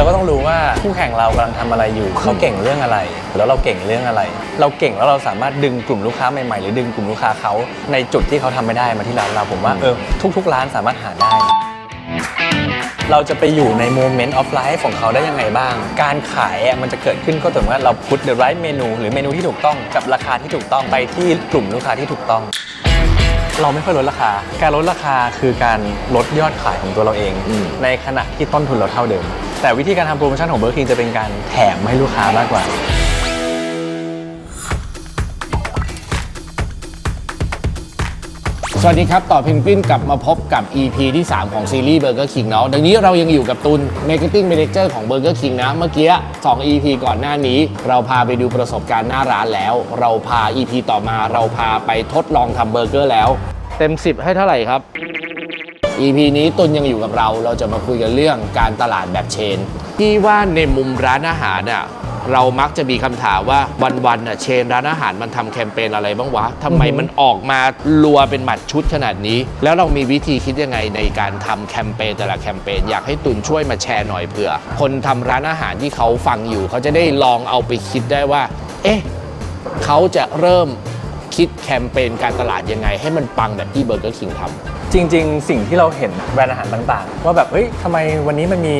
เราก็ต้องรู้ว่าคู่แข่งเรากำลังทำอะไรอยู่ เขาเก่งเรื่องอะไร แล้วเราเก่งเรื่องอะไร เราเก่งแล้วเราสามารถดึงกลุ่มลูกค้าใหม่ๆ หรือดึงกลุ่มลูกค้าเขาในจุดที่เขาทำไม่ได้มาที่ร้านเราผมว่าเออทุก ๆ ร้านสามารถหาได้ เราจะไปอยู่ในโมเมนต์ออฟไลฟ์ของเขาได้ยังไงบ้าง การขายอะมันจะเกิดขึ้นก็ต่อเมื่อเราพุท the right เมนูหรือเมนูที่ถูกต้องกับราคาที่ถูกต้องไปที่กลุ่มลูกค้าที่ถูกต้อง เราไม่ค่อยลดราคา การลดราคาคือการลดยอดขายของตัวเราเองอืมในขณะที่ต้นทุนเราเท่าเดิม แต่วิธีการทำโปรโมชั่นของเบอร์คิงจะเป็นการแถมให้ลูกค้ามากกว่า สวัสดีครับ ต่อเพนกวินกลับมาพบกับ EP ที่ 3 ของซีรีส์ Burger King เนาะดังนี้เรายังอยู่กับตุน Marketing Manager ของ Burger King นะ เมื่อกี้ 2 EP ก่อนหน้านี้ เราพาไปดูประสบการณ์หน้าร้านแล้ว เราพา EP ต่อมาเราพาไปทดลองทำเบอร์เกอร์แล้ว เต็ม 10 ให้เท่าไหร่ครับ EP นี้ตุนยังอยู่กับเรา เราจะมาคุยกันเรื่องการตลาดแบบเชน ที่ว่าในมุมร้านอาหารน่ะเรามักจะมีคำถามว่าวันๆน่ะเชนร้านอาหารมันทำแคมเปญอะไรบ้างวะทำไมมันออกมารัวเป็นหมัดชุดขนาดนี้ แล้วเรามีวิธีคิดยังไงในการทำแคมเปญแต่ละแคมเปญอยากให้ตุนช่วยมาแชร์หน่อยเผื่อ คนทำร้านอาหารที่เขาฟังอยู่ เขาจะได้ลองเอาไปคิดได้ว่า เอ๊ะเขาจะเริ่มคิดแคมเปญการตลาดยังไง ให้มันปังแบบที่เบอร์เกอร์คิงทำ จริง ๆ สิ่งที่เราเห็นแบรนด์อาหารต่างๆ ว่าแบบเฮ้ยทำไมวันนี้มันมี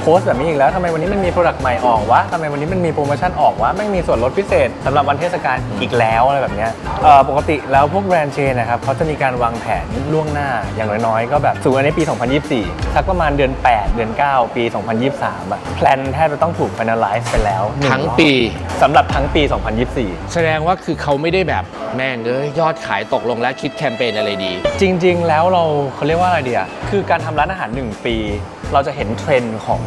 โพสต์แบบนี้อีกแล้วทำไมวันนี้มันมีโปรดักต์ใหม่ออกวะทำไมวันนี้มันมีโปรโมชั่นออกวะไม่มีส่วนลดพิเศษสำหรับวันเทศกาลอีกแล้วอะไรแบบเนี้ยเอ่อปกติแล้วพวกแบรนด์เชนนะครับเขาจะมีการวางแผนล่วงหน้าอย่างน้อยๆ ก็แบบสู่อันนี้ปี 2024 สักประมาณเดือน 8 เดือน 9 ปี 2023อะแพลนแทบจะต้องถูก finalize ไปแล้วหนึ่ทั้งรอบปี สำหรับทั้งปี 2024 แสดงว่าคือเขาไม่ได้แบบ แม่งเอ้ยยอดขายตกลงแล้วคิดแคมเปญอะไรดี จริง ๆ แล้วเราเขาเรียกว่าอะไรเดียคือการทำร้านอาหาร 1 ปี เราจะเห็นเทรนด์ของ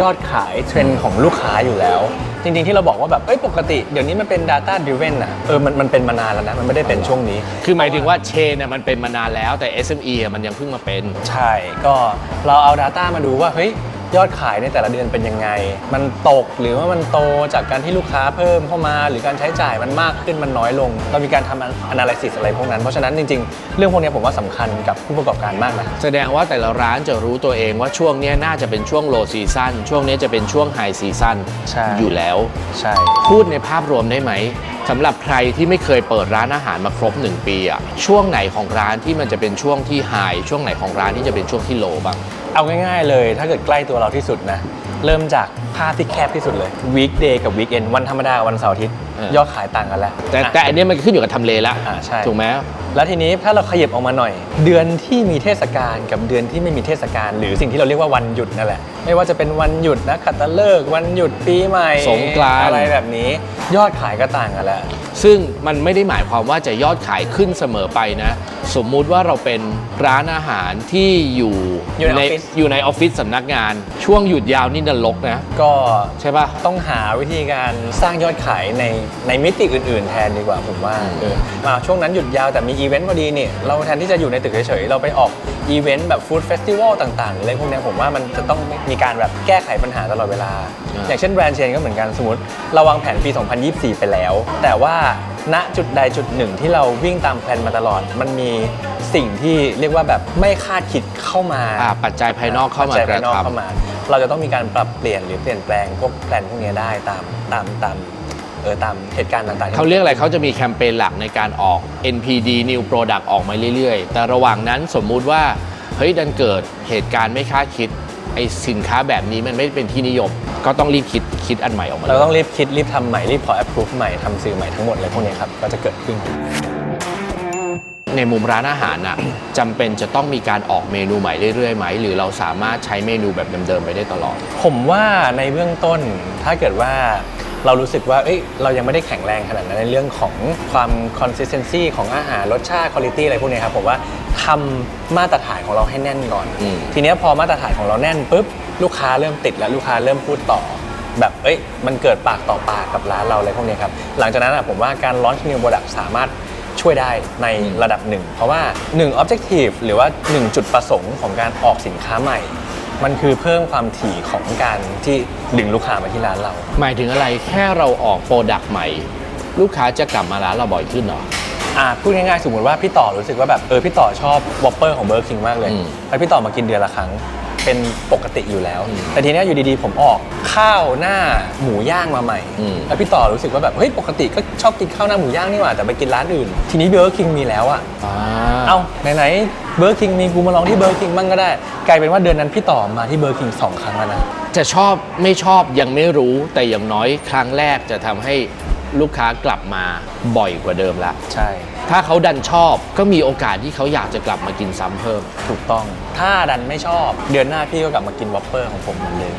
ยอดขายเทรนด์ของลูกค้าอยู่แล้ว จริง ๆ ที่เราบอกว่าแบบเอ้ยปกติเดี๋ยวนี้มันเป็น Data Driven อะเออมันมันเป็นมานานแล้วนะ มันไม่ได้เป็นช่วงนี้ คือหมายถึงว่าเชนน่ะมันเป็นมานานแล้วแต่ SME อะมันยังเพิ่งมาเป็น ใช่ ก็เราเอา Data มาดูว่า เฮ้ย ยอดขายในแต่ละเดือนเป็นยังไง มันตกหรือว่ามันโตจากการที่ลูกค้าเพิ่มเข้ามา หรือการใช้จ่ายมันมากขึ้นมันน้อยลง เรามีการทำ analysis อะไรพวกนั้น เพราะฉะนั้นจริงๆ เรื่องพวกนี้ผมว่าสำคัญกับผู้ประกอบการมากนะ แสดงว่าแต่ละร้านจะรู้ตัวเองว่าช่วงเนี้ยน่าจะเป็นช่วงโลซีซั o นช่วงเนี้ยจะเป็นช่วงไฮซีซั o นใช่อยู่แล้ว ใช่ พูดในภาพรวมได้ไหม สำหรับใครที่ไม่เคยเปิดร้านอาหารมาครบ 1 ปีอะช่วงไหนของร้านที่มันจะเป็นช่วงที่ไฮช่วงไหนของร้านที่จะเป็นช่วงที่โลบ้าง เอาง่ายๆเลย ถ้าเกิดใกล้ตัวเราที่สุดนะ เริ่มจากภาพที่แคบที่สุดเลย weekday กับ weekend วันธรรมดากับวันเสาร์อาทิตย์เออ ยอดขายต่างกันแล้วแต่อะ แต่อันเนี้ยมันขึ้นอยู่กับทำเลละอ่าใช่ ถูกไหมแล้วทีนี้ถ้าเราขยับออกมาหน่อย เดือนที่มีเทศกาลกับเดือนที่ไม่มีเทศกาลหรือสิ่งที่เราเรียกว่าวันหยุดนั่นแหละ ไม่ว่าจะเป็นวันหยุดนะขัตฤกษ์วันหยุดปีใหม่สงกรานต์ อะไรแบบนี้ยอดขายก็ต่างกันแล้ว ซึ่งมันไม่ได้หมายความว่าจะยอดขายขึ้นเสมอไปนะ สมมุติว่าเราเป็นร้านอาหารที่อยู่อยู่ในออฟฟิศ อยู่ในออฟฟิศสำนักงาน ช่วงหยุดยาวนี่นรกนะ ก็ใช่ป่ะต้องหาวิธีการสร้างยอดขายในในมิติอื่น ๆ แทนดีกว่าผมว่าเออมาช่วงนั้นหยุดยาวแต่มีอีเวนต์พอดีเนี่ยเราแทนที่จะอยู่ในตึกเฉยๆ เราไปออกอีเวนต์แบบฟู้ดเฟสติวัลต่างๆหรืออะไรพวกเนี้ยผมว่ามันจะต้องมีการแบบแก้ไขปัญหาตลอดเวลาอ่าอย่างเช่นแบรนด์เชนก็เหมือนกันสมมติเราวางแผนปี 2024 ไปแล้ว แต่ว่าณจุดใดจุดหนึ่งที่เราวิ่งตามแผนมาตลอด มันมีสิ่งที่เรียกว่าแบบไม่คาดคิดเข้ามาอ่าปัจจัยภายนอกเข้ามาปัจจัยกระภายนอกทเข้ามา เราจะต้องมีการปรับเปลี่ยนหรือเปลี่ยนแปลงพวกแผนพวกนี้ได้ตามตามตาม เออตามเหตุการณ์ต่างๆำเขาเรียกอะไรเขาจะมีแคมเปญหลักในการออก NPD New Product ออกมาเรื่อยๆ แต่ระหว่างนั้นสมมุติว่า เฮ้ยดันเกิดเหตุการณ์ไม่คาดคิดไอสินค้าแบบนี้มันไม่เป็นที่นิยม ก็ต้องรีบคิดคิดอันใหม่ออกมาเราต้องรีบคิดรีบทำใหม่รีบขอ approve ใหม่ทำสื่อใหม่ทั้งหมดเลยพวกนี้ครับก็จะเกิดขึ้น ในมุมร้านอาหารน่ะจำเป็นจะต้องมีการออกเมนูใหม่เรื่อยๆไหม หรือเราสามารถใช้เมนูแบบเดิมๆไปได้ตลอด ผมว่าในเบื้องต้นถ้าเกิดว่า เรารู้สึกว่าเอ้ยเรายังไม่ได้แข็งแรงขนาดนั้นในเรื่องของความ consistency ของอาหารรสชาติ quality อะไรพวกนี้ครับผมว่าทำมาตรฐานของเราให้แน่นก่อน อืม ทีเนี้ยพอมาตรฐานของเราแน่นปุ๊บลูกค้าเริ่มติดแล้วลูกค้าเริ่มพูดต่อ แบบเอ้ยมันเกิดปากต่อปากกับร้านเราอะไรพวกนี้ครับหลังจากนั้นอะผมว่าการ launch new product สามารถช่วยได้ในระดับหนึ่ง เพราะว่า 1 objective หรือว่า 1 จุดประสงค์ของการออกสินค้าใหม่ มันคือเพิ่มความถี่ของการที่ดึงลูกค้ามาที่ร้านเรา หมายถึงอะไรแค่เราออกโปรดักต์ใหม่ ลูกค้าจะกลับมาร้านเราบ่อยขึ้นเหรออ่าพูดง่ายๆสมมติว่าพี่ต่อรู้สึกว่าแบบเออพี่ต่อชอบวอปเปอร์ของเบอร์คิงมากเลย อืม แล้วพี่ต่อมากินเดือนละครั้ง เป็นปกติอยู่แล้ว แต่ทีเนี้ยอยู่ดีๆ ผมออกข้าวหน้าหมูย่างมาใหม่ อืม แล้วพี่ต่อรู้สึกว่าแบบเฮ้ยปกติก็ชอบกินข้าวหน้าหมูย่างนี่หว่าแต่ไปกินร้านอื่น ทีนี้เบอร์คิงมีแล้วอะอ่าเอาไหนๆเบอร์คิงมีกูมาลองที่เบอร์คิงบ้างก็ได้ กลายเป็นว่าเดือนนั้นพี่ต่อมาที่เบอร์คิงสองครั้งแล้วนะ จะชอบไม่ชอบยังไม่รู้แต่อย่างน้อยครั้งแรกจะทำให้ ลูกค้ากลับมาบ่อยกว่าเดิมละใช่ ถ้าเขาดันชอบก็มีโอกาสที่เขาอยากจะกลับมากินซ้ำเพิ่ม ถูกต้อง ถ้าดันไม่ชอบ เดือนหน้าพี่ก็กลับมากินวอปเปอร์ของผมเหมือนเดิม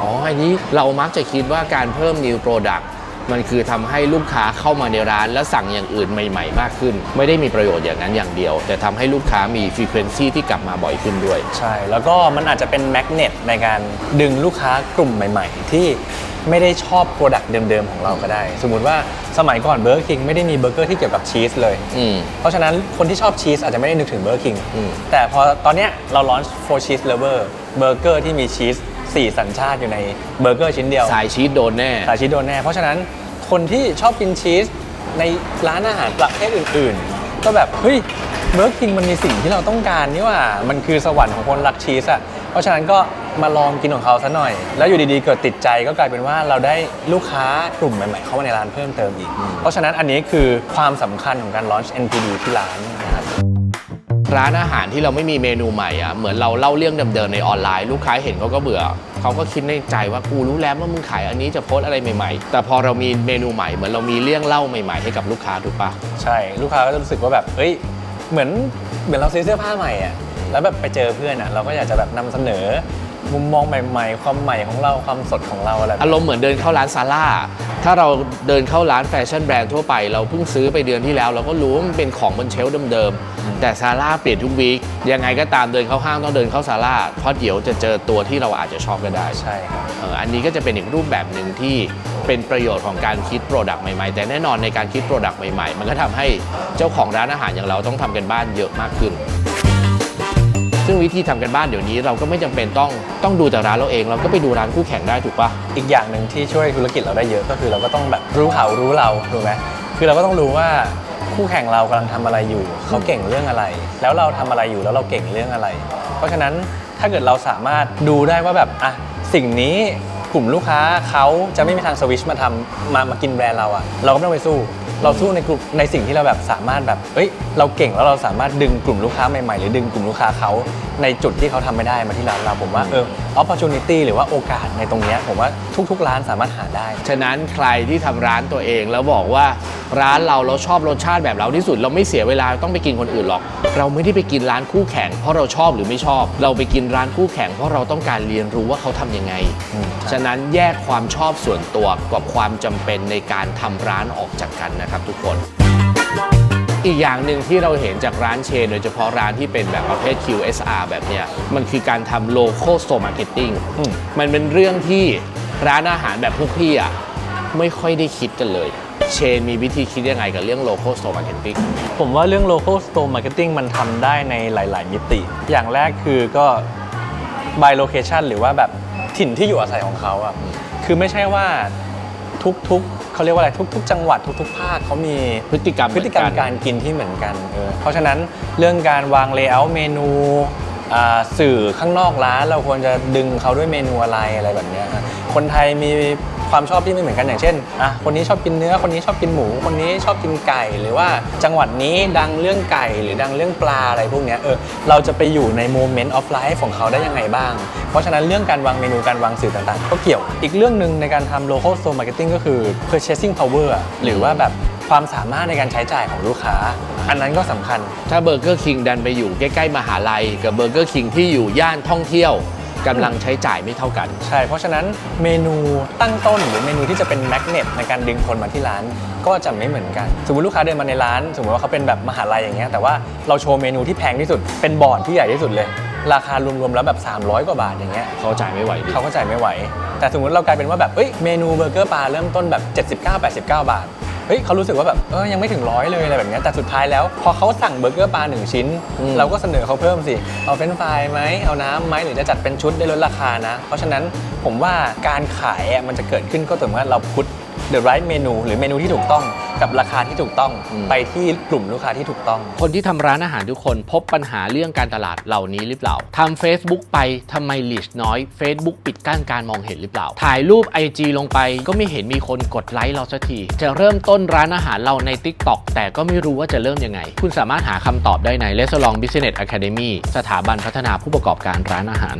อ๋ออันนี้เรามักจะคิดว่าการเพิ่ม new product มันคือทำให้ลูกค้าเข้ามาในร้าน แล้วสั่งอย่างอื่นใหม่ ๆ มากขึ้น ไม่ได้มีประโยชน์อย่างนั้นอย่างเดียว แต่ทำให้ลูกค้ามี frequency ที่กลับมาบ่อยขึ้นด้วย ใช่ แล้วก็มันอาจจะเป็นแมกเนตในการดึงลูกค้ากลุ่มใหม่ ๆ ที่ ไม่ได้ชอบโปรดักต์เดิมๆของเราก็ได้ สมมุติว่าสมัยก่อนเบอร์คิงไม่ได้มีเบอร์เกอร์ที่เกี่ยวกับชีสเลย อืม เพราะฉะนั้นคนที่ชอบชีสอาจจะไม่ได้นึกถึงเบอร์คิงอืม แต่พอตอนเนี้ยเราลอนช์ for cheese lover เบอร์เกอร์ที่มีชีส4สัญชาติอยู่ในเบอร์เกอร์ชิ้นเดียว สายชีสโดนแน่ สายชีสโดนแน่ เพราะฉะนั้นคนที่ชอบกินชีสในร้านอาหารประเภทอื่นๆ ก็แบบ เฮ้ยเบอร์คิงมันมีสิ่งที่เราต้องการนี่หว่า มันคือสวรรค์ของคนรักชีสอะ เพราะฉะนั้นก็ มาลองกินของเขาซะหน่อย แล้วอยู่ดีๆเกิดติดใจก็กลายเป็นว่าเราได้ลูกค้ากลุ่มใหม่ๆเข้ามาในร้านเพิ่มเติมอีก เพราะฉะนั้นอันนี้คือความสำคัญของการ launch NPD ที่ร้านนะครับ ร้านอาหารที่เราไม่มีเมนูใหม่อะเหมือนเราเล่าเรื่องเดิมๆในออนไลน์ ลูกค้าเห็นเขาก็เบื่อ เขาก็คิดในใจว่ากูรู้แล้วว่ามึงขายอันนี้จะโพสต์อะไรใหม่ๆ แต่พอเรามีเมนูใหม่เหมือนเรามีเรื่องเล่าใหม่ๆให้กับลูกค้าถูกปะ ใช่ลูกค้าก็จะรู้สึกว่าแบบเฮ้ยเหมือนเหมือนเราซื้อเสื้อผ้าใหม่อะแล้วแบบไปเจอเพื่อนอะเราก็อยากจะแบบนำเสนอ มุมมองใหม่ๆ ความใหม่ของเราความสดของเราอะไรแบบอารมณ์เหมือนเดินเข้าร้านซาร่าถ้าเราเดินเข้าร้านแฟชั่นแบรนด์ทั่วไป เราเพิ่งซื้อไปเดือนที่แล้ว เราก็รู้ว่ามันเป็นของบนเชลฟ์เดิมๆแต่ซาร่าเปลี่ยนทุกวีคยังไงก็ตามเดินเข้าห้างต้องเดินเข้าซาร่าเพราะเดี๋ยวจะเจอตัวที่เราอาจจะชอบก็ได้ใช่ครับเอออันนี้ก็จะเป็นอีกรูปแบบหนึ่งที่เป็นประโยชน์ของการคิดโปรดักต์ใหม่ๆ แต่แน่นอนในการคิดโปรดักต์ใหม่ๆ มันก็ทำให้เจ้าของร้านอาหารอย่างเราต้องทำกันบ้านเยอะมากขึ้น ซึ่งวิธีทำกันบ้านเดี๋ยวนี้เราก็ไม่จำเป็นต้องต้องดูแต่ร้านเราเอง เราก็ไปดูร้านคู่แข่งได้ถูกปะอีกอย่างหนึ่งที่ช่วยธุรกิจเราได้เยอะก็คือเราก็ต้องแบบรู้เขารู้เราถูกไหมคือเราก็ต้องรู้ว่าคู่แข่งเรากำลังทำอะไรอยู่ เขาเก่งเรื่องอะไร แล้วเราทำอะไรอยู่แล้วเราเก่งเรื่องอะไร เพราะฉะนั้นถ้าเกิดเราสามารถดูได้ว่าแบบอะสิ่งนี้กลุ่มลูกค้าเขาจะไม่มีทางสวิชมาทำมามากินแบรนด์เราอะเราก็ไม่ต้องไปสู้ เราสู้ในกลุ่มในสิ่งที่เราแบบสามารถแบบเอ้ยเราเก่งแล้วเราสามารถดึงกลุ่มลูกค้าใหม่ๆ หรือดึงกลุ่มลูกค้าเขาในจุดที่เขาทำไม่ได้มาที่ร้านเราผมว่าเออ opportunity หรือว่าโอกาสในตรงเนี้ยผมว่าทุกๆ ร้านสามารถหาได้ ฉะนั้นใครที่ทำร้านตัวเองแล้วบอกว่าร้านเราเราชอบรสชาติแบบเราที่สุด เราไม่เสียเวลาต้องไปกินคนอื่นหรอก เราไม่ได้ไปกินร้านคู่แข่งเพราะเราชอบหรือไม่ชอบ เราไปกินร้านคู่แข่งเพราะเราต้องการเรียนรู้ว่าเขาทำยังไง อืมใช่ฉะนั้นแยกความชอบส่วนตัวกับความจำเป็นในการทำร้านออกจากกันนะครับทุกคนอีกอย่างหนึ่งที่เราเห็นจากร้านเชน โดยเฉพาะร้านที่เป็นแบบประเภท QSR แบบเนี้ยมันคือการทำ local store marketing อืมมันเป็นเรื่องที่ร้านอาหารแบบพวกพี่อะไม่ค่อยได้คิดกันเลย เชนมีวิธีคิดยังไงกับเรื่อง local store marketing ผมว่าเรื่อง local store marketing มันทำได้ในหลาย ๆ มิติ อย่างแรกคือก็ by location หรือว่าแบบถิ่นที่อยู่อาศัยของเขาอะคือไม่ใช่ว่าทุก ๆ เขาเรียกว่าอะไรทุก ๆ จังหวัดทุก ๆ ภาคเขามีพฤติกรรมพฤติกรรมเหมือนกันการกินที่เหมือนกันเออเพราะฉะนั้นเรื่องการวางเลเยอร์เมนู อ่าสื่อข้างนอกร้านเราควรจะดึงเขาด้วยเมนูอะไรอะไรแบบเนี้ยนะคนไทยมีความชอบที่ไม่เหมือนกันอย่างเช่นอะคนนี้ชอบกินเนื้อคนนี้ชอบกินหมู คนนี้ชอบกินไก่หรือว่าจังหวัดนี้ดังเรื่องไก่หรือดังเรื่องปลาอะไรพวกเนี้ยเออเราจะไปอยู่ในโมเมนต์ออฟไลฟ์ของเขาได้ยังไงบ้าง เพราะฉะนั้นเรื่องการวางเมนูการวางสื่อต่างๆ ก็เกี่ยวอีกเรื่องหนึ่งในการทำ local store marketing ก็คือ purchasing power หรือว่าแบบ ความสามารถในการใช้จ่ายของลูกค้า อันนั้นก็สำคัญ ถ้าเบอร์เกอร์คิงดันไปอยู่ใกล้ ๆ มหาลัย กับเบอร์เกอร์คิงที่อยู่ย่านท่องเที่ยวกำลังใช้จ่ายไม่เท่ากัน ใช่ เพราะฉะนั้นเมนูตั้งต้นหรือเมนูที่จะเป็นแมกเนตในการดึงคนมาที่ร้านก็จะไม่เหมือนกัน สมมติลูกค้าเดินมาในร้าน สมมติว่าเขาเป็นแบบมหาลัยอย่างเงี้ยแต่ว่าเราโชว์เมนูที่แพงที่สุด เป็นบอร์ดที่ใหญ่ที่สุดเลย ราคารวมๆแล้วแบบ 300 กว่าบาทอย่างเงี้ยเขาจ่ายไม่ไหวดิเขาก็จ่ายไม่ไหว แต่สมมติเรากลายเป็นว่าแบบเอ้ยเมนูเบอร์เกอร์ปลาเริ่มต้นแบบ 79 89 บาท เฮ้ยเขารู้สึกว่าแบบเออยังไม่ถึงร้อยเลยอะไรแบบเนี้ยแต่สุดท้ายแล้ว พอเขาสั่งเบอร์เกอร์ปลาหนึ่งชิ้น อืม เราก็เสนอเขาเพิ่มสิ เอาเฟรนช์ฟรายไหมเอาน้ำไหมหรือจะจัดเป็นชุดได้ลดราคานะ เพราะฉะนั้นผมว่าการขายอะมันจะเกิดขึ้นก็ต่อเมื่อเราพุท the right เมนูหรือเมนูที่ถูกต้องกับราคาที่ถูกต้องอืมไปที่กลุ่มลูกค้าที่ถูกต้อง คนที่ทำร้านอาหารทุกคนพบปัญหาเรื่องการตลาดเหล่านี้หรือเปล่าทำ Facebook ไปทำไมลีชน้อย Facebook ปิดกั้นการมองเห็นหรือเปล่า ถ่ายรูป IG ลงไปก็ไม่เห็นมีคนกดไลค์เราสักที จะเริ่มต้นร้านอาหารเราใน TikTok แต่ก็ไม่รู้ว่าจะเริ่มยังไง คุณสามารถหาคำตอบได้ใน r e s o l o n Business Academy สถาบันพัฒนาผู้ประกอบการร้านอาหาร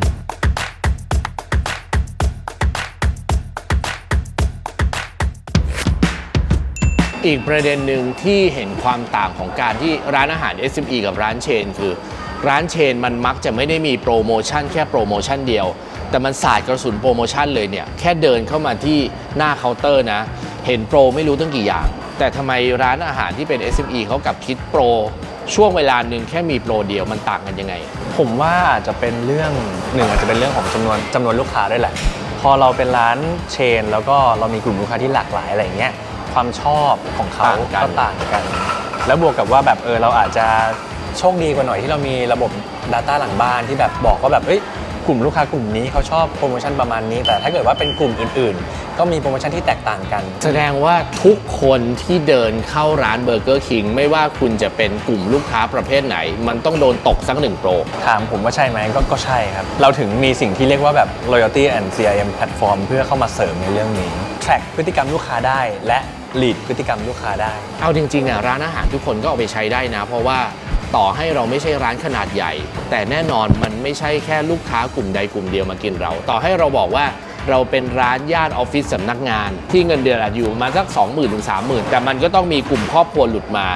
อีกประเด็นหนึ่งที่เห็นความต่างของการที่ร้านอาหาร SME กับร้านเชน คือ ร้านเชนมันมักจะไม่ได้มีโปรโมชั่นแค่โปรโมชั่นเดียว แต่มันสาดกระสุนโปรโมชั่นเลยเนี่ย แค่เดินเข้ามาที่หน้าเคาน์เตอร์นะ เห็นโปรไม่รู้ตั้งกี่อย่าง แต่ทำไมร้านอาหารที่เป็น SME เขากับคิดโปร ช่วงเวลาหนึ่งแค่มีโปรเดียวมันต่างกันยังไง ผมว่าอาจจะเป็นเรื่องหนึ่งอาจจะเป็นเรื่องของจำนวนจำนวนลูกค้าด้วยแหละ พอเราเป็นร้านเชน แล้วก็เรามีกลุ่มลูกค้าที่หลากหลายอะไรอย่างเงี้ย ความชอบของเขาต่างกัน ก็ต่างกัน แล้วบวกกับว่าแบบเออเราอาจจะโชคดีกว่าหน่อยที่เรามีระบบ Data หลังบ้านที่แบบบอกว่าแบบเอ้ยกลุ่มลูกค้ากลุ่มนี้เขาชอบโปรโมชั่นประมาณนี้ แต่ถ้าเกิดว่าเป็นกลุ่มอื่นๆ ก็มีโปรโมชั่นที่แตกต่างกัน แสดงว่าทุกคนที่เดินเข้าร้านเบอร์เกอร์คิงไม่ว่าคุณจะเป็นกลุ่มลูกค้าประเภทไหน มันต้องโดนตกสักหนึ่งโปร ถามผมว่าใช่ไหมก็ก็ใช่ครับ เราถึงมีสิ่งที่เรียกว่าแบบ loyalty and CRM platform เพื่อเข้ามาเสริมในเรื่องนี้ track พฤติกรรมลูกค้าได้และ lead พฤติกรรมลูกค้าได้ เอาจริงๆอะร้านอาหารทุกคนก็เอาไปใช้ได้นะ เพราะว่าต่อให้เราไม่ใช่ร้านขนาดใหญ่ แต่แน่นอนมันไม่ใช่แค่ลูกค้ากลุ่มใดกลุ่มเดียวมากินเรา ต่อให้เราบอกว่าเราเป็นร้านย่านออฟฟิศสำนักงาน ที่เงินเดือนอาจอยู่ประมาณสัก 20,000ถึง30,000 แต่มันก็ต้องมีกลุ่มครอบครัวหลุดมา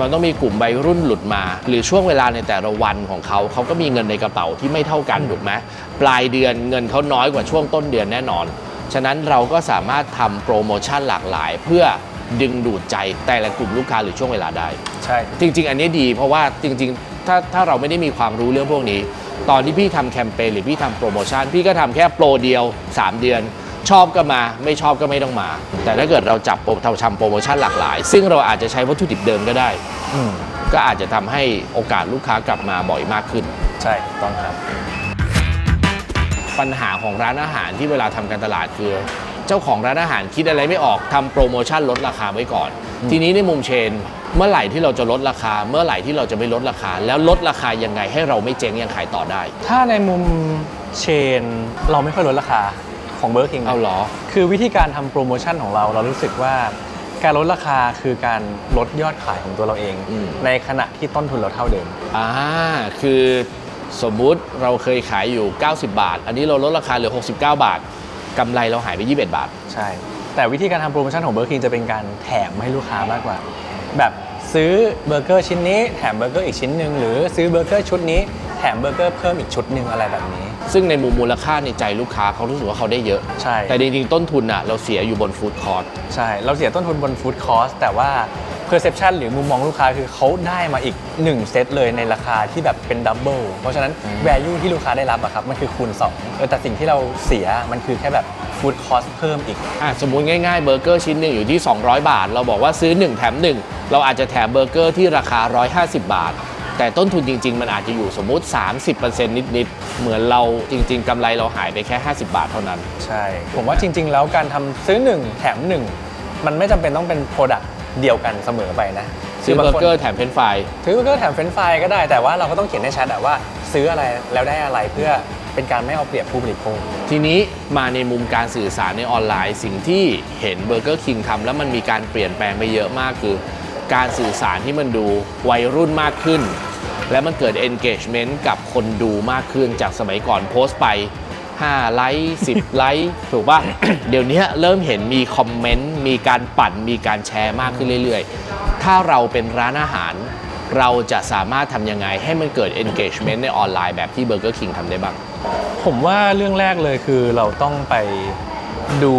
มันต้องมีกลุ่มวัยรุ่นหลุดมา หรือช่วงเวลาในแต่ละวันของเขา เขาก็มีเงินในกระเป๋าที่ไม่เท่ากันถูกไหมปลายเดือนเงินเขาน้อยกว่าช่วงต้นเดือนแน่นอน ฉะนั้นเราก็สามารถทำโปรโมชั่นหลากหลาย เพื่อดึงดูดใจแต่ละกลุ่มลูกค้าหรือช่วงเวลาได้ ใช่ จริง ๆ อันนี้ดีเพราะว่าจริง ๆ ถ้าถ้าเราไม่ได้มีความรู้เรื่องพวกนี้ ตอนที่พี่ทำแคมเปญหรือพี่ทำโปรโมชั่นพี่ก็ทำแค่โปรเดียว 3 เดือน ชอบก็มาไม่ชอบก็ไม่ต้องมา แต่ถ้าเกิดเราจับโปรเราทำโปรโมชั่นหลากหลาย ซึ่งเราอาจจะใช้วัตถุดิบเดิมก็ได้ อืมก็อาจจะทำให้โอกาสลูกค้ากลับมาบ่อยมากขึ้น ใช่ถูกต้องครับ ปัญหาของร้านอาหารที่เวลาทำการตลาดคือ เจ้าของร้านอาหารคิดอะไรไม่ออกทำโปรโมชั่นลดราคาไว้ก่อน ทีนี้ในมุมเชน เมื่อไหร่ที่เราจะลดราคา เมื่อไหร่ที่เราจะไม่ลดราคา แล้วลดราคายังไงให้เราไม่เจ๊งยังขายต่อได้ ถ้าในมุมเชน เราไม่ค่อยลดราคาของเบอร์คิงเอาเหรอ คือวิธีการทำโปรโมชั่นของเราเรารู้สึกว่าการลดราคาคือการลดยอดขายของตัวเราเองอืมในขณะที่ต้นทุนเราเท่าเดิมอ่าคือ สมมุติเราเคยขายอยู่ 90 บาท อันนี้เราลดราคาเหลือ 69 บาทกำไรเราหายไป 21 บาท ใช่ แต่วิธีการทำโปรโมชั่นของเบอร์คิงจะเป็นการแถมให้ลูกค้ามากกว่า แบบซื้อเบอร์เกอร์ชิ้นนี้แถมเบอร์เกอร์อีกชิ้นหนึ่งหรือซื้อเบอร์เกอร์ชุดนี้แถมเบอร์เกอร์เพิ่มอีกชุดหนึ่งอะไรแบบนี้ ซึ่งในมุมมูลค่าในใจลูกค้าเขารู้สึกว่าเขาได้เยอะ ใช่ แต่จริงๆต้นทุนอะเราเสียอยู่บนฟู้ดคอร์ใช่ เราเสียต้นทุนบนฟู้ดคอสแต่ว่า perception หรือมุมมองลูกค้าคือเขาได้มาอีก 1 เซตเลยในราคาที่แบบเป็นดับเบิลเพราะฉะนั้น value ที่ลูกค้าได้รับอะครับมันคือคูณ2เออแต่สิ่งที่เราเสียมันคือแค่แบบฟู้ดคอสเพิ่มอีก อะสมมุติง่ายๆเบอร์เกอร์ชิ้นหนึ่งอยู่ที่ 200 บาท เราบอกว่าซื้อ 1 แถม 1 เราอาจจะแถมเบอร์เกอร์ที่ราคา 150 บาท แต่ต้นทุนจริง ๆ มันอาจจะอยู่สมมุติ 30%นิดๆเหมือนเราจริง ๆกำไรเราหายไปแค่ 50 บาทเท่านั้น ใช่ ผมว่าจริง ๆ แล้วการทำซื้อ 1 แถม 1 มันไม่จำเป็นต้องเป็นโปรดักต์ เดียวกันเสมอไปนะซื้อเบอร์คืเกอร์แถมเฟรนช์ฟรายซื้อเบอร์เกอร์แถมเฟรนช์ฟรายก็ได้แต่ว่าเราก็ต้องเขียนให้ชัดอะว่า ซื้ออะไรแล้วได้อะไรเพื่อเป็นการไม่เอาเปรียบผู้บริโภค ทีนี้มาในมุมการสื่อสารในออนไลน์ สิ่งที่เห็นเบอร์เกอร์คิงทำแล้วมันมีการเปลี่ยนแปลงไปเยอะมากคือ การสื่อสารที่มันดูวัยรุ่นมากขึ้น และมันเกิด engagement กับคนดูมากขึ้นจากสมัยก่อนโพสต์ไป 5 ไลค์10 ไลค์ถูกป่ะ เดี๋ยวนี้เริ่มเห็นมีคอมเมนต์ มีการปั่น มีการแชร์มากขึ้นเรื่อยๆ ถ้าเราเป็นร้านอาหาร เราจะสามารถทำยังไงให้มันเกิด engagement ในออนไลน์แบบที่ Burger King ทำได้บ้าง ผมว่าเรื่องแรกเลยคือเราต้องไปดู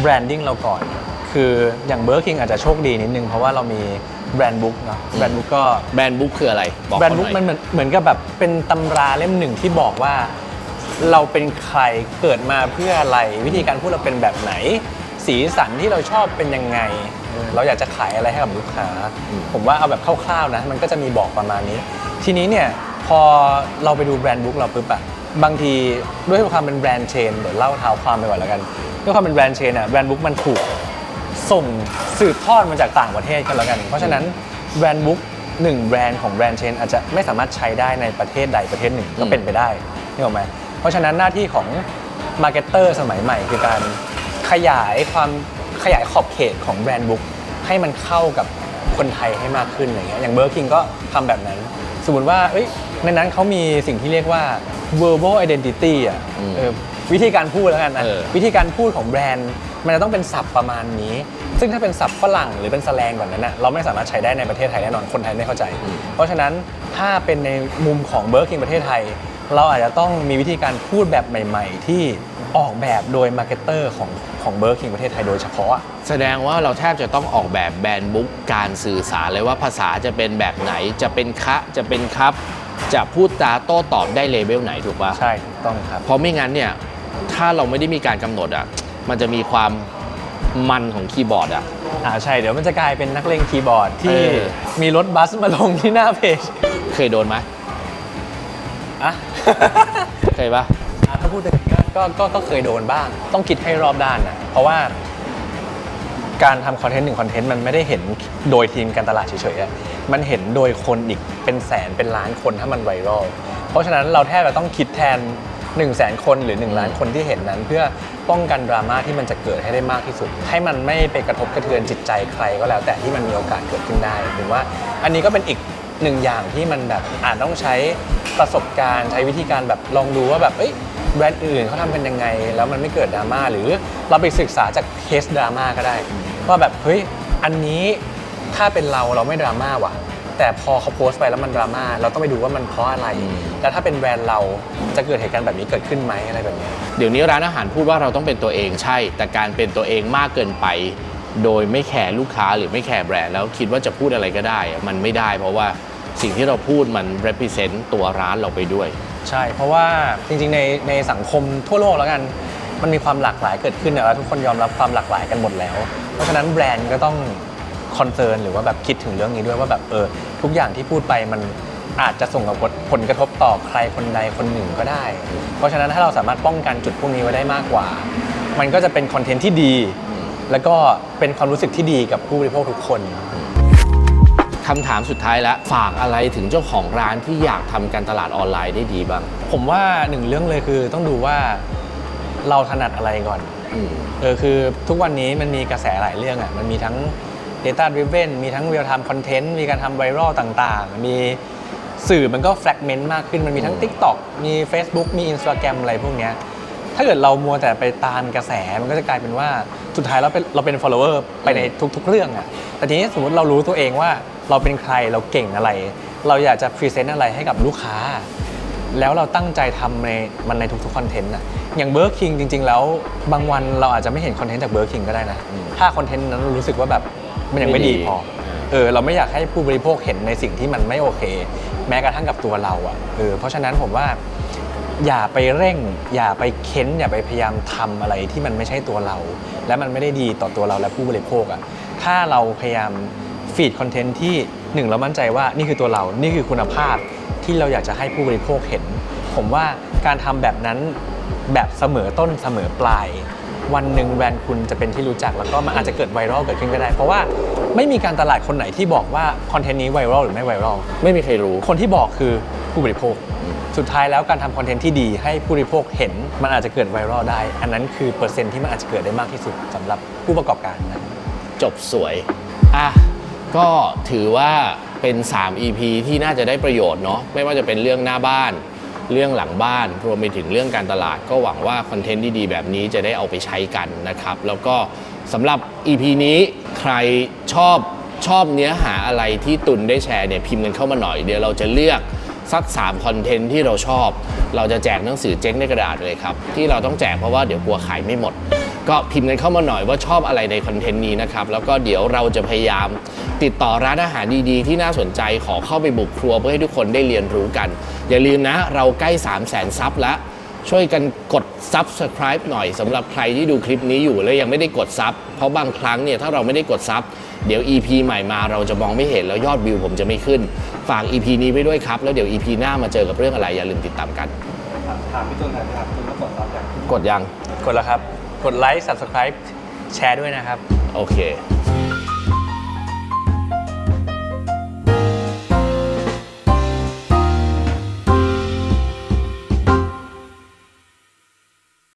แบรนดิ้งเราก่อน คืออย่างเบอร์คิงอาจจะโชคดีนิดนึง เพราะว่าเรามีแบรนด์บุ๊กเนาะแบรนด์บุ๊กก็แบรนด์บุ๊กคืออะไรบอกแบรนด์เขาบุ๊กหน่มัอนยเหมือนเหมือนกับแบบเป็นตำราเล่มหนึ่งที่บอกว่า เราเป็นใครเกิดมาเพื่ออะไร วิธีการพูดเราเป็นแบบไหน สีสันที่เราชอบเป็นยังไง เราอยากจะขายอะไรให้กับลูกค้า ผมว่าเอาแบบคร่าวๆนะ มันก็จะมีบอกประมาณนี้ ทีนี้เนี่ยพอเราไปดูแบรนด์บุ๊กเราปุ๊บอะบางทีด้วยความเป็นแบรนด์เชนเดี๋ยวเล่าเท้าความไปก่อนแล้วกัน ด้วยความเป็นแบรนด์เชนอะแบรนด์บุ๊กมันถูกส่งสืบทอดมาจากต่างประเทศกันแล้วกัน เพราะฉะนั้นแบรนด์บุ๊กหนึ่งแบรนด์ของแบรนด์เชนอาจจะไม่สามารถใช้ได้ในประเทศใดประเทศหนึ่งก็เป็นไปได้นี่หรอกไหม เพราะฉะนั้นหน้าที่ของมาร์เก็ตเตอร์สมัยใหม่ คือการขยายความขยายขอบเขตของแบรนด์บุ๊กให้มันเข้ากับคนไทยให้มากขึ้นอย่างเงี้ยอย่างเบอร์คิงก็ทำแบบนั้น สมมติว่าเอ้ยในนั้นเขามีสิ่งที่เรียกว่า verbal identity อะอืมเออวิธีการพูดแล้วกันนะเออวิธีการพูดของแบรนด์มันจะต้องเป็นศัพท์ประมาณนี้ ซึ่งถ้าเป็นศัพท์ฝรั่งหรือเป็นแสแลงแบบนั้นนะเราไม่สามารถใช้ได้ในประเทศไทยแน่นอนคนไทยไม่เข้าใจ เพราะฉะนั้นถ้าเป็นในมุมของเบอร์คิงประเทศไทย เราอาจจะต้องมีวิธีการพูดแบบใหม่ ๆ ที่ออกแบบโดยมาร์เก็ตเตอร์ของของเบอร์คิงประเทศไทยโดยเฉพาะ แสดงว่าเราแทบจะต้องออกแบบแบรนด์บุ๊กการสื่อสารเลยว่าภาษาจะเป็นแบบไหนจะเป็นคะจะเป็นครับ จะพูดจาโต้ตอบได้เลเวลไหนถูกปะใช่ถูกต้องครับ เพราะไม่งั้นเนี่ยถ้าเราไม่ได้มีการกำหนดอะมันจะมีความมันของคีย์บอร์ดอะ อ่าใช่เดี๋ยวมันจะกลายเป็นนักเลงคีย์บอร์ดที่เออ มีรถบัสมาลงที่หน้าเพจ เคยโดนไหมอะ เคยปะอะถ้าพูดถึงก็ก็ก็ก็เคยโดนบ้าง ต้องคิดให้รอบด้านนะเพราะว่า การทำคอนเทนต์หนึ่งคอนเทนต์มันไม่ได้เห็นโดยทีมการตลาดเฉยๆอะมันเห็นโดยคนอีกเป็นแสนเป็นล้านคนถ้ามันไวรัล เพราะฉะนั้นเราแทบจะต้องคิดแทน1นึ่งแสนคนหรือ 1 ล้านคนที่เห็นนั้น เพื่อป้องกันดราม่าที่มันจะเกิดให้ได้มากที่สุด ให้มันไม่ไปกระทบกระเทือนจิตใจใครก็แล้ว แต่ที่มันมีโอกาสเกิดขึ้นได้ผมว่า อันนี้ก็เป็นอีกหนึ่งอย่างที่มันแบบอาจต้องใช้ ประสบการณ์ใช้วิธีการแบบลองดูว่าแบบเอ้ยแบรนด์อื่นเขาทำกันยังไง แล้วมันไม่เกิดดราม่าหรือเราไปศึกษาจากเคสดราม่าก็ได้ว่าแบบเฮ้ยอันนี้ถ้าเป็นเราเราไม่ดราม่าว่ะ แต่พอเขาโพสต์ไปแล้วมันดราม่าเราต้องไปดูว่ามันเพราะอะไร แล้วถ้าเป็นแบรนด์เราจะเกิดเหตุการณ์แบบนี้เกิดขึ้นไหมอะไรแบบนี้เดี๋ยวนี้ร้านอาหารพูดว่าเราต้องเป็นตัวเองใช่ แต่การเป็นตัวเองมากเกินไป โดยไม่แคร์ลูกค้าหรือไม่แคร์แบรนด์แล้วคิดว่าจะพูดอะไรก็ได้อะมันไม่ได้เพราะว่า สิ่งที่เราพูดมัน represent ตัวร้านเราไปด้วย ใช่ เพราะว่าจริงๆในในสังคมทั่วโลกแล้วกัน มันมีความหลากหลายเกิดขึ้นนะแล้วทุกคนยอมรับความหลากหลายกันหมดแล้ว เพราะฉะนั้นแบรนด์ก็ต้องคอนเซิร์นหรือว่าแบบคิดถึงเรื่องนี้ด้วยว่าแบบเออทุกอย่างที่พูดไปมันอาจจะส่งผลกระทบต่อใครคนใดคนหนึ่งก็ได้ เพราะฉะนั้นถ้าเราสามารถป้องกันจุดพวกนี้ไว้ได้มากกว่า มันก็จะเป็นคอนเทนต์ที่ดี แล้วก็เป็นความรู้สึกที่ดีกับผู้บริโภคทุกคน คำถามสุดท้ายแล้วฝากอะไรถึงเจ้าของร้านที่อยากทำการตลาดออนไลน์ได้ดีบ้าง ผมว่าหนึ่งเรื่องเลยคือต้องดูว่าเราถนัดอะไรก่อน อืม เออคือทุกวันนี้มันมีกระแสหลายเรื่องอะมันมีทั้ง Data Driven มีทั้ง Real Time Content มีการทำไวรัลต่างๆ มีสื่อมันก็ fragment มากขึ้นมันมีทั้ง TikTok มี Facebook มี Instagram อะไรพวกเนี้ยถ้าเกิดเรามัวแต่ไปตามกระแสมันก็จะกลายเป็นว่าสุดท้ายเราเป็นเราเป็น follower ไปในทุก ๆ เรื่องอะแต่ทีนี้สมมติเรารู้ตัวเองว่า เราเป็นใครเราเก่งอะไร เราอยากจะ present อะไรให้กับลูกค้า แล้วเราตั้งใจทำในมันในทุกๆคอนเทนต์อะอย่างเบอร์คิงจริง ๆ แล้วบางวันเราอาจจะไม่เห็นคอนเทนต์จากเบอร์คิงก็ได้นะอืมถ้าคอนเทนต์นั้นเรารู้สึกว่าแบบมันยังไม่ไม่ดีดีพอเออเราไม่อยากให้ผู้บริโภคเห็นในสิ่งที่มันไม่โอเค แม้กระทั่งกับตัวเราอะเออเพราะฉะนั้นผมว่าอย่าไปเร่ง อย่าไปเค้น อย่าไปพยายามทำอะไรที่มันไม่ใช่ตัวเรา และมันไม่ได้ดีต่อตัวเราและผู้บริโภคอะถ้าเราพยายาม ฟีดคอนเทนต์ที่หนึ่งเรามั่นใจว่านี่คือตัวเรา นี่คือคุณภาพที่เราอยากจะให้ผู้บริโภคเห็น ผมว่าการทำแบบนั้นแบบเสมอต้นเสมอปลาย วันหนึ่งแบรนด์คุณจะเป็นที่รู้จักแล้วก็มันอาจจะเกิดไวรัลเกิดขึ้นก็ได้ เพราะว่าไม่มีการตลาดคนไหนที่บอกว่าคอนเทนต์นี้ไวรัลหรือไม่ไวรัลไม่มีใครรู้คนที่บอกคือผู้บริโภค สุดท้ายแล้วการทำคอนเทนต์ที่ดีให้ผู้บริโภคเห็น มันอาจจะเกิดไวรัลได้ อันนั้นคือเปอร์เซ็นต์ที่มันอาจจะเกิดได้มากที่สุดสำหรับผู้ประกอบการนะจบสวยอะ ก็ถือว่าเป็น 3 EP ที่น่าจะได้ประโยชน์เนาะไม่ว่าจะเป็นเรื่องหน้าบ้าน เรื่องหลังบ้านรวมไปถึงเรื่องการตลาด ก็หวังว่าคอนเทนต์ดีๆแบบนี้จะได้เอาไปใช้กันนะครับ แล้วก็สำหรับ EP นี้ใครชอบชอบเนื้อหาอะไรที่ตุนได้แชร์เนี่ยพิมพ์กันเข้ามาหน่อยเดี๋ยวเราจะเลือก สัก3คอนเทนต์ที่เราชอบ เราจะแจกหนังสือเจ๊งในกระดาษเลยครับ ที่เราต้องแจกเพราะว่าเดี๋ยวกลัวขายไม่หมด ก็พิมพ์กันเข้ามาหน่อยว่าชอบอะไรในคอนเทนต์นี้นะครับแล้วก็เดี๋ยวเราจะพยายามติดต่อร้านอาหารดีๆ ที่น่าสนใจขอเข้าไปบุกครัวเพื่อให้ทุกคนได้เรียนรู้กัน อย่าลืมนะ เราใกล้ 3 0 0 0 0 0ซับแล้วช่วยกันกด subscribe หน่อยสำหรับใครที่ดูคลิปนี้อยู่แล้วยังไม่ได้กดซับเพราะบางครั้งเนี่ยถ้าเราไม่ได้กดซับ เดี๋ยว EP ใหม่มาเราจะมองไม่เห็นแล้วยอดวิวผมจะไม่ขึ้น ฝาก EP นี้ไว้ด้วยครับ แล้วเดี๋ยว EP หน้ามาเจอกับเรื่องอะไรอย่าลืมติดตามกัน ถามพี่ตุนหน่อยนะครับตุนก็กดซับอย่าง กดยัง กดแล้วครับ กดไลค์ subscribe แชร์ด้วยนะครับ โอเค